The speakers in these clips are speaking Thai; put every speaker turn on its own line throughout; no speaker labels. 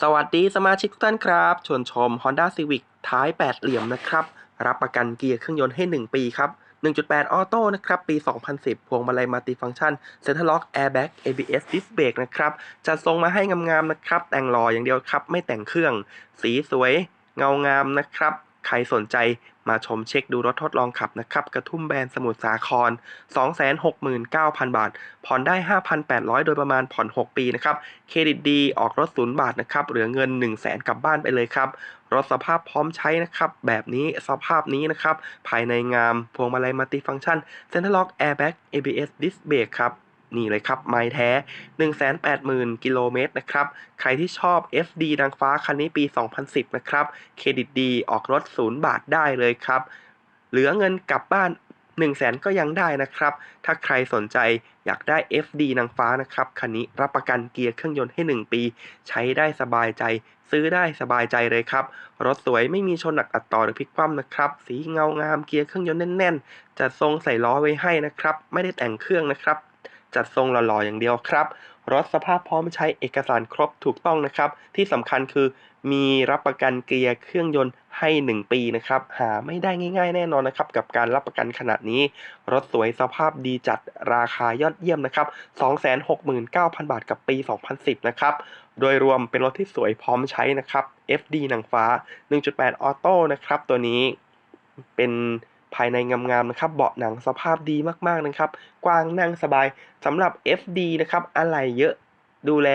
สวัสดีสมาชิกทุกท่านครับชวนชม Honda Civic ท้าย 8 เหลี่ยมนะครับ รับประกันเกียร์เครื่องยนต์ให้ 1 ปีครับ 1.8 ออโต้นะครับ ปี 2010 พวงมาลัยมัลติฟังก์ชันเซนทล็อกแอร์แบ็ก ABS ดิสเบรกนะครับจัดทรงมาให้งามๆนะครับ แต่งหล่ออย่างเดียวครับ ไม่แต่งเครื่อง สีสวย เงางามนะครับ ใครสนใจมาชมเช็คดูรถทดลองขับนะครับ กระทุ่มแบรนด์สมุทรสาคร 269,000 บาท ผ่อนได้ 5,800 โดยประมาณผ่อน 6 ปีนะครับ เครดิตดีออกรถศูนย์บาทนะครับ เหลือเงิน 1 0 0 0 0แสนกลับบ้านไปเลยครับ รถสภาพพร้อมใช้นะครับ แบบนี้สภาพนี้นะครับ ภายในงาม พวงมาลัยมัลติฟังก์ชัน Center Lock Airbag ABS Disc Brake ครับ นี่เลยครับ ไม้แท้ 180,000 กิโลเมตรนะครับ ใครที่ชอบ FD นางฟ้าคันนี้ปี 2010 นะครับ เครดิตดีออกรถศูนย์บาทได้เลยครับ เหลือเงินกลับบ้าน 1 0 0 0 0แสนก็ยังได้นะครับ ถ้าใครสนใจอยากได้ FD นางฟ้านะครับ คันนี้รับประกันเกียร์เครื่องยนต์ให้ 1 ปี ใช้ได้สบายใจ ซื้อได้สบายใจเลยครับ รถสวยไม่มีชนหนักอัดต่อหรือพลิกคว่ำนะครับ สีเงางามเกียร์เครื่องยนต์แน่นๆจัดทรงใส่ล้อไว้ให้นะครับ ไม่ได้แต่งเครื่องนะครับ จัดทรงหล่อๆอย่างเดียวครับ รถสภาพพร้อมใช้เอกสารครบถูกต้องนะครับ ที่สำคัญคือมีรับประกันเกียร์เครื่องยนต์ให้ 1 ปีนะครับ หาไม่ได้ง่าย ๆ แน่นอนนะครับ กับการรับประกันขนาดนี้ รถสวยสภาพดีจัดราคายอดเยี่ยมนะครับ 269,000 บาทกับปี 2010 นะครับ โดยรวมเป็นรถที่สวยพร้อมใช้นะครับ FD หนางฟ้า 1.8 ออโต้นะครับ ตัวนี้เป็นายในงามๆนะครับ เบาะหนังสภาพดีมากๆนะครับ กว้างนั่งสบายสำหรับ FD นะครับอะไรเยอะดูแล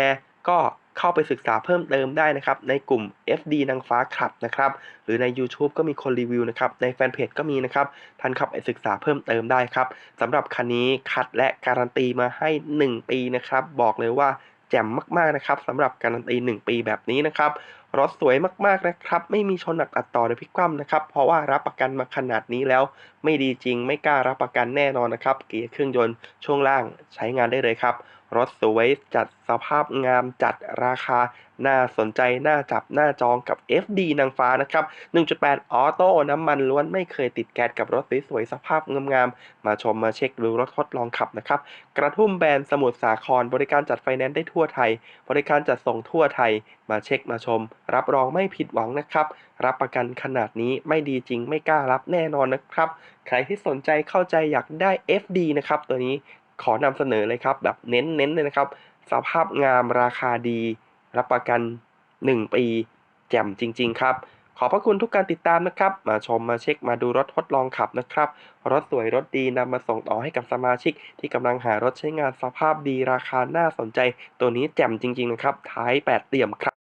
ก็เข้าไปศึกษาเพิ่มเติมได้นะครับ ในกลุ่ม FD นางฟ้าขับนะครับ หรือใน YouTube ก็มีคนรีวิวนะครับ ในแฟนเพจก็มีนะครับ ท่านเข้าไปศึกษาเพิ่มเติมได้ครับสำหรับคันนี้คัดและการันตีมาให้ 1 ปีนะครับ บอกเลยว่าแจ่มมากๆนะครับสำหรับการันตี 1 ปีแบบนี้นะครับรถสวยมากๆนะครับ ไม่มีชนหนักอัดต่อหรือพลิกคว่ำนะครับ เพราะว่ารับประกันมาขนาดนี้แล้ว ไม่ดีจริง ไม่กล้ารับประกันแน่นอนนะครับ เกียร์เครื่องยนต์ช่วงล่างใช้งานได้เลยครับ รถสวยจัดสภาพงามจัดราคา น่าสนใจ น่าจับ น่าจองกับ FD นางฟ้านะครับ 1.8 ออโต้น้ำมันล้วนไม่เคยติดแก๊สกับรถสวยๆสภาพงามๆมาชมมาเช็คดูรถทดลองขับนะครับ กระทุ่มแบรนด์สมุทรสาครบริการจัดไฟแนนซ์ได้ทั่วไทย บริการจัดส่งทั่วไทยมาเช็คมาชมรับรองไม่ผิดหวังนะครับ รับประกันขนาดนี้ไม่ดีจริงไม่กล้ารับแน่นอนนะครับ ใครที่สนใจเข้าใจอยากได้ FD นะครับ ตัวนี้ขอนำเสนอเลยครับ แบบเน้นๆเลยนะครับ สภาพงามราคาดี รับประกัน 1 ปี แจ่มจริง ๆ ครับ ขอบพระคุณทุกการติดตามนะครับ มาชมมาเช็คมาดูรถทดลองขับนะครับ รถสวยรถดีนำมาส่งต่อให้กับสมาชิก ที่กำลังหารถใช้งานสภาพดีราคาน่าสนใจ ตัวนี้แจ่มจริง ๆ นะครับ ท้าย8เหลี่ยมครับ